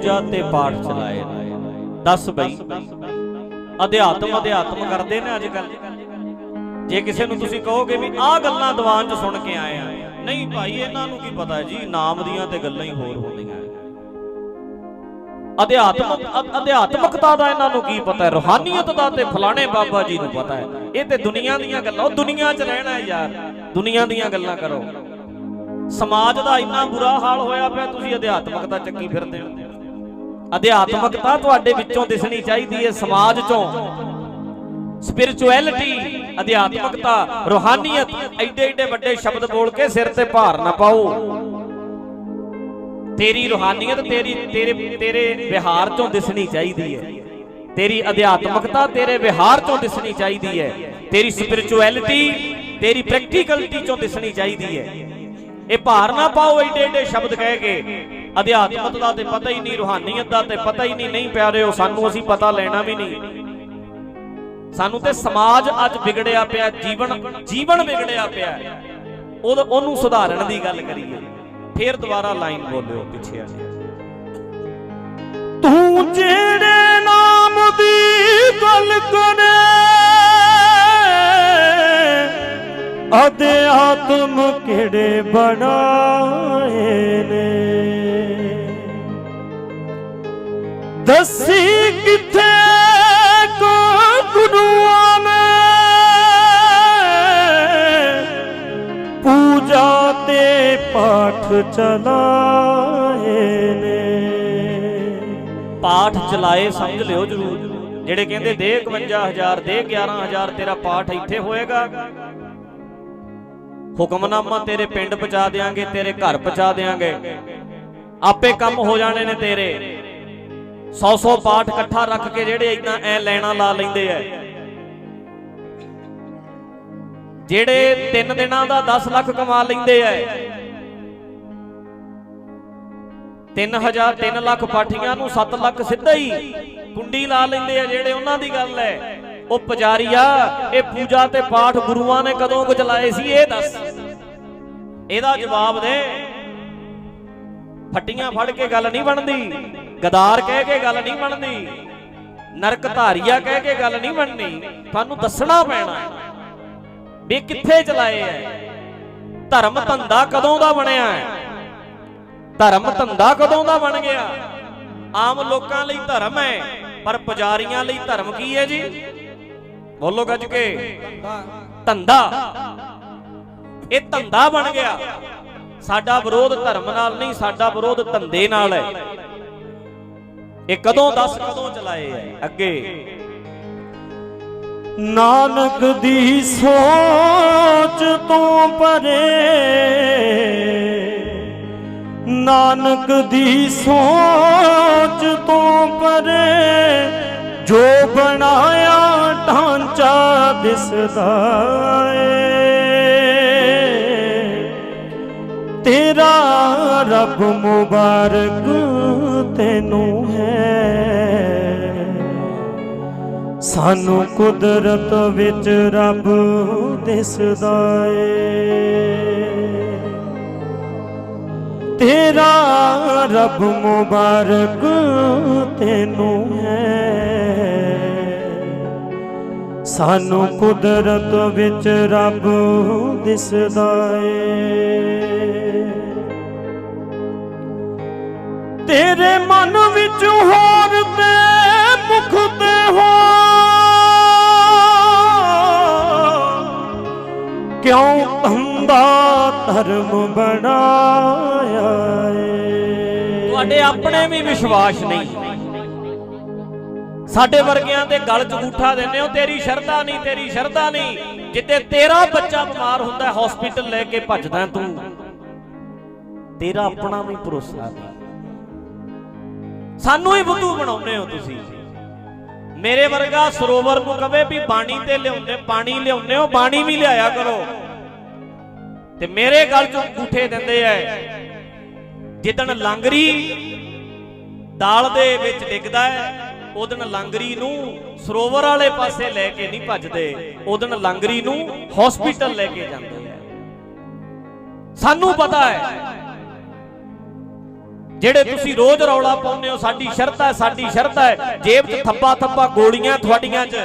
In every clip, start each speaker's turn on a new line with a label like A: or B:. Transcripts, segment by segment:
A: ਪੂਜਾ ਤੇ ਪਾਠ ਚਲਾਏ ਨੇ। ਦੱਸ ਬਈ, ਅਧਿਆਤਮ ਅਧਿਆਤਮ ਕਰਦੇ ਨੇ ਅੱਜ ਕੱਲ ਜੇ ਕਿਸੇ ਨੂੰ ਤੁਸੀਂ ਕਹੋਗੇ ਵੀ ਆਹ ਗੱਲਾਂ ਦੀਵਾਨ 'ਚ ਸੁਣ ਕੇ ਆਏ ਆ, ਨਹੀਂ ਭਾਈ, ਇਹਨਾਂ ਨੂੰ ਕੀ ਪਤਾ ਜੀ, ਨਾਮ ਦੀਆਂ ਤੇ ਗੱਲਾਂ ਹੀ ਹੋਰ ਹੁੰਦੀਆਂ ਅਧਿਆਤਮਕ ਅਧਿਆਤਮਕਤਾ ਦਾ ਇਹਨਾਂ ਨੂੰ ਕੀ ਪਤਾ ਹੈ? ਰੋਹਾਨੀਅਤ ਦਾ ਤੇ ਫਲਾਣੇ ਬਾਬਾ ਜੀ ਨੂੰ ਪਤਾ ਹੈ। ਇਹ ਤੇ ਦੁਨੀਆ ਦੀਆਂ ਗੱਲਾਂ, ਉਹ ਦੁਨੀਆ 'ਚ ਰਹਿਣਾ ਹੈ ਯਾਰ। ਦੁਨੀਆ ਦੀਆਂ ਗੱਲਾਂ ਕਰੋ। ਸਮਾਜ ਦਾ ਇੰਨਾ ਬੁਰਾ ਹਾਲ ਹੋਇਆ ਪਿਆ, ਤੁਸੀਂ ਅਧਿਆਤਮਕਤਾ ਚੱਕੀ ਫਿਰਦੇ ਹੋ। ਅਧਿਆਤਮਕਤਾ ਤੁਹਾਡੇ ਵਿੱਚੋਂ ਦਿਸਣੀ ਚਾਹੀਦੀ ਹੈ ਸਮਾਜ 'ਚੋਂ। ਸਪਿਰਚੁਅਲਿਟੀ ਅਧਿਆਤਮਕਤਾ, ਰੋਹਾਨੀਅਤ, ਐਡੇ ਐਡੇ ਵੱਡੇ ਸ਼ਬਦ ਬੋਲ ਕੇ ਸਿਰ ਤੇ ਭਾਰ ਨਾ ਪਾਓ। ਤੇਰੀ ਰੋਹਾਨੀਅਤ ਤੇਰੀ, ਤੇਰੇ ਤੇਰੇ ਵਿਹਾਰ ਚੋਂ ਦਿਸਣੀ ਚਾਹੀਦੀ ਹੈ। ਤੇਰੀ ਅਧਿਆਤਮਕਤਾ ਤੇਰੇ ਵਿਹਾਰ ਚੋਂ ਦਿਸਣੀ ਚਾਹੀਦੀ ਹੈ। ਤੇਰੀ ਸਪਿਰਚੁਅਲਿਟੀ ਤੇਰੀ ਪ੍ਰੈਕਟੀਕਲਿਟੀ ਚੋਂ ਦਿਸਣੀ ਚਾਹੀਦੀ ਹੈ। ਇਹ ਭਾਰ ਨਾ ਪਾਓ ਏਡੇ ਏਡੇ ਸ਼ਬਦ ਕਹਿ ਕੇ। ਅਧਿਆਤਮਤ ਦਾ ਤੇ ਪਤਾ ਹੀ ਨਹੀਂ, ਰੋਹਾਨੀਅਤ ਦਾ ਤੇ ਪਤਾ ਹੀ ਨਹੀਂ ਨਹੀਂ ਪਿਆਰਿਓ, ਸਾਨੂੰ ਅਸੀਂ ਪਤਾ ਲੈਣਾ ਵੀ ਨਹੀਂ। ਸਾਨੂੰ ਤੇ ਸਮਾਜ ਅੱਜ ਵਿਗੜਿਆ ਪਿਆ, ਜੀਵਨ ਜੀਵਨ ਵਿਗੜਿਆ ਪਿਆ ਉਹ ਉਹਨੂੰ ਸੁਧਾਰਨ ਦੀ ਗੱਲ ਕਰੀਏ। ਫੇਰ ਦੁਬਾਰਾ ਲਾਈਨ ਬੋਲਿਓ ਪਿੱਛੇ ਆ
B: ਤੂੰ ਜਿਹੜੇ ਨਾਮ ਅਧਿਆਤਮ ਕਿਹੜੇ ਬਣਾਏ ਨੇ? ਦੱਸੀ ਕਿੱਥੇ ਕੋ ਗੁਰੂਆਂ ਨੇ? ਪੂਜਾ ਤੇ ਪਾਠ ਚਲਾਏ ਨੇ।
A: ਪਾਠ ਚਲਾਏ ਸਮਝ ਲਿਓ ਜਰੂਰ। ਜਿਹੜੇ ਕਹਿੰਦੇ ਦੇ 51000 ਦੇ 11000 ਤੇਰਾ ਪਾਠ ਇੱਥੇ ਹੋਏਗਾ। ਹੁਕਮਨਾਮਾ ਤੇਰੇ ਪਿੰਡ ਪਹੁੰਚਾ ਦੇਾਂਗੇ ਤੇਰੇ ਘਰ ਪਹੁੰਚਾ ਦੇਾਂਗੇ ਆਪੇ ਕੰਮ ਹੋ ਜਾਣੇ ਨੇ ਤੇਰੇ। 100-100 ਪਾਠ ਇਕੱਠਾ ਰੱਖ ਕੇ ਜਿਹੜੇ ਇਦਾਂ ਐ ਲੈਣਾ ਲਾ ਲੈਂਦੇ ਐ। ਜਿਹੜੇ 3 ਦਿਨਾਂ ਦਾ 10 ਲੱਖ ਕਮਾ ਲੈਂਦੇ ਐ। 3000 3 ਲੱਖ ਪਾਠੀਆਂ ਨੂੰ 7 ਲੱਖ ਸਿੱਧਾ ਹੀ ਕੁੰਡੀ ਲਾ ਲੈਂਦੇ ਆ ਜਿਹੜੇ ਉਹਨਾਂ ਦੀ ਗੱਲ ਐ। ਉਹ ਪੁਜਾਰੀਆ, ਇਹ ਪੂਜਾ ਤੇ ਪਾਠ ਗੁਰੂਆਂ ਨੇ ਕਦੋਂ ਕੁ ਚਲਾਏ ਸੀ, ਇਹ ਦੱਸ। ਇਹਦਾ ਜਵਾਬ ਦੇ। ਫੱਟੀਆਂ ਫੜ ਕੇ ਗੱਲ ਨਹੀਂ ਬਣਦੀ। ਗਦਾਰ ਕਹਿ ਕੇ ਗੱਲ ਨਹੀਂ ਬਣਦੀ। ਨਰਕ ਧਾਰੀਆ ਕਹਿ ਕੇ ਗੱਲ ਨਹੀਂ ਬਣਨੀ ਤੁਹਾਨੂੰ ਦੱਸਣਾ ਪੈਣਾ ਵੀ ਕਿੱਥੇ ਚਲਾਏ ਐ ਧਰਮ ਧੰਦਾ ਕਦੋਂ ਦਾ ਬਣਿਆ ਹੈ? ਧਰਮ ਧੰਦਾ ਕਦੋਂ ਦਾ ਬਣ ਗਿਆ? ਆਮ ਲੋਕਾਂ ਲਈ ਧਰਮ ਹੈ, ਪਰ ਪੁਜਾਰੀਆਂ ਲਈ ਧਰਮ ਕੀ ਹੈ ਜੀ? ਬੋਲੋ ਗੱਜ ਕੇ। ਧੰਦਾ। ਇਹ ਧੰਦਾ ਬਣ ਗਿਆ। ਸਾਡਾ ਵਿਰੋਧ ਧਰਮ ਨਾਲ ਨਹੀਂ ਸਾਡਾ ਵਿਰੋਧ ਧੰਦੇ ਨਾਲ ਹੈ। ਇਹ ਕਦੋਂ ਦੱਸ ਕਦੋਂ ਚਲਾਏ ਹੈ ਅੱਗੇ।
B: ਨਾਨਕ ਦੀ ਸੋਚ ਤੋਂ ਪਰੇ। ਨਾਨਕ ਦੀ ਸੋਚ ਤੋਂ ਪਰੇ। ਜੋ ਬਣਾਇਆ ਢਾਂਚਾ ਦਿਸਦਾ ਏ। ਤੇਰਾ ਰੱਬ ਮੁਬਾਰਕ ਤੈਨੂੰ ਹੈ। ਸਾਨੂੰ ਕੁਦਰਤ ਵਿੱਚ ਰੱਬ ਦਿਸਦਾ ਏ। ਤੇਰਾ ਰੱਬ ਮੁਬਾਰਕ ਤੈਨੂੰ ਹੈ। ਸਾਨੂੰ ਕੁਦਰਤ ਵਿੱਚ ਰੱਬ ਦਿਸਦਾ ਏ। ਤੇਰੇ ਮਨ ਵਿੱਚ ਹੋਰ ਤੇ ਮੁਖ ਤੇ ਹੋ ਕਿਉਂ ਧੰਦਾ ਧਰਮ ਬਣਾਇਆ ਏ?
A: ਤੁਹਾਡੇ ਆਪਣੇ ਵੀ ਵਿਸ਼ਵਾਸ ਨਹੀਂ। ਸਾਡੇ ਵਰਗਿਆਂ ਦੇ ਗਲ 'ਚ ਅੰਗੂਠਾ ਦਿੰਦੇ ਹੋ, ਤੇਰੀ ਸ਼ਰਧਾ ਨਹੀਂ, ਤੇਰੀ ਸ਼ਰਧਾ ਨਹੀਂ। ਜਿੱਤੇ ਤੇਰਾ ਬੱਚਾ ਬਿਮਾਰ ਹੁੰਦਾ ਹਸਪੀਟਲ ਲੈ ਕੇ ਭੱਜਦਾ ਤੂੰ। ਤੇਰਾ ਆਪਣਾ ਵੀ ਭਰੋਸਾ ਨਹੀਂ। ਸਾਨੂੰ ਹੀ ਬੁੱਧੂ ਬਣਾਉਂਦੇ ਹੋ ਤੁਸੀਂ। ਮੇਰੇ ਵਰਗਾ ਸਰੋਵਰ ਨੂੰ ਕਵੇ ਵੀ ਬਾਣੀ ਤੇ ਲਿਆਉਂਦੇ, ਪਾਣੀ ਲਿਆਉਂਦੇ ਹੋ, ਬਾਣੀ ਵੀ ਲਿਆਇਆ ਕਰੋ। ਤੇ ਮੇਰੇ ਗਲ 'ਚ ਅੰਗੂਠੇ ਦਿੰਦੇ ਐ। ਜਿੱਦਣ ਲੰਗਰੀ ਦਾਲ ਦੇ ਵਿੱਚ ਡਿੱਗਦਾ ਹੈ ਉਦਣ ਲੰਗਰੀ ਨੂੰ ਸਰੋਵਰ ਵਾਲੇ ਪਾਸੇ ਲੈ ਕੇ ਨਹੀਂ ਭੱਜਦੇ ਉਦਣ ਲੰਗਰੀ ਨੂੰ ਹਸਪੀਟਲ ਲੈ ਕੇ ਜਾਂਦੇ ਆ। ਸਾਨੂੰ ਪਤਾ ਹੈ, ਜਿਹੜੇ ਤੁਸੀਂ ਰੋਜ਼ ਰੌਲਾ ਪਾਉਂਦੇ ਹੋ, ਸਾਡੀ ਸ਼ਰਤ ਹੈ, ਸਾਡੀ ਸ਼ਰਤ ਹੈ। ਜੇਬ 'ਚ ਥੱਪਾ ਥੱਬਾ ਗੋਲੀਆਂ ਤੁਹਾਡੀਆਂ 'ਚ।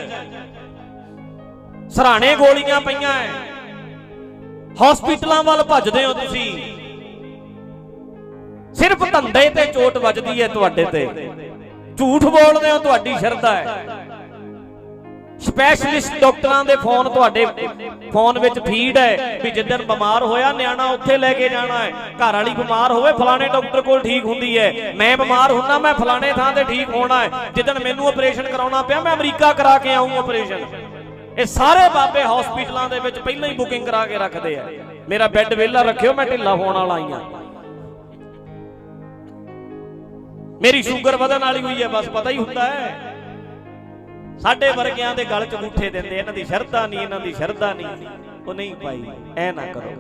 A: ਸਰਾਣੇ ਗੋਲੀਆਂ ਪਈਆਂ ਐ ਹਸਪੀਟਲਾਂ ਵੱਲ ਭੱਜਦੇ ਹੋ ਤੁਸੀਂ। ਸਿਰਫ ਧੰਦੇ ਤੇ ਚੋਟ ਵੱਜਦੀ ਹੈ ਤੁਹਾਡੇ ਤੇ। ਝੂਠ ਬੋਲਦੇ ਹੋ, ਤੁਹਾਡੀ ਸ਼ਰਧਾ ਹੈ। ਸਪੈਸ਼ਲਿਸਟ ਡਾਕਟਰਾਂ ਦੇ ਫੋਨ ਤੁਹਾਡੇ ਫੋਨ ਵਿੱਚ ਫੀਡ ਹੈ ਵੀ ਜਿੱਦਣ ਬਿਮਾਰ ਹੋਇਆ, ਨਿਆਣਾ ਉੱਥੇ ਲੈ ਕੇ ਜਾਣਾ ਹੈ। ਘਰ ਵਾਲੀ ਬਿਮਾਰ ਹੋਵੇ, ਫਲਾਣੇ ਡਾਕਟਰ ਕੋਲ ਠੀਕ ਹੁੰਦੀ ਹੈ। ਮੈਂ ਬਿਮਾਰ ਹੁੰਨਾ ਮੈਂ ਫਲਾਣੇ ਥਾਂ ਤੇ ਠੀਕ ਹੋਣਾ ਹੈ। ਜਿੱਦਣ ਮੈਨੂੰ ਆਪਰੇਸ਼ਨ ਕਰਾਉਣਾ ਪਿਆ, ਮੈਂ ਅਮਰੀਕਾ ਕਰਾ ਕੇ ਆਉਂ ਆਪਰੇਸ਼ਨ ਇਹ ਸਾਰੇ ਬਾਬੇ ਹਸਪੀਟਲਾਂ ਦੇ ਵਿੱਚ ਪਹਿਲਾਂ ਹੀ ਬੁਕਿੰਗ ਕਰਾ ਕੇ ਰੱਖਦੇ ਆ। ਮੇਰਾ ਬੈੱਡ ਵਿਹਲਾ ਰੱਖਿਓ, ਮੈਂ ਢਿੱਲਾ ਹੋਣ ਵਾਲਾ ਹੀ ਆ ਮੇਰੀ ਸ਼ੂਗਰ ਵਧਣ ਵਾਲੀ ਹੋਈ ਹੈ, ਬਸ ਪਤਾ ਹੀ ਹੁੰਦਾ ਹੈ। ਸਾਡੇ ਵਰਗਿਆਂ ਦੇ ਗਲ 'ਚ ਅੰਗੂਠੇ ਦਿੰਦੇ ਇਹਨਾਂ ਦੀ ਸ਼ਰਧਾ ਨਹੀਂ, ਇਹਨਾਂ ਦੀ ਸ਼ਰਧਾ ਨਹੀਂ, ਉਹ ਨਹੀਂ ਪਾਈ ਐ ਨਾ ਕਰੋ।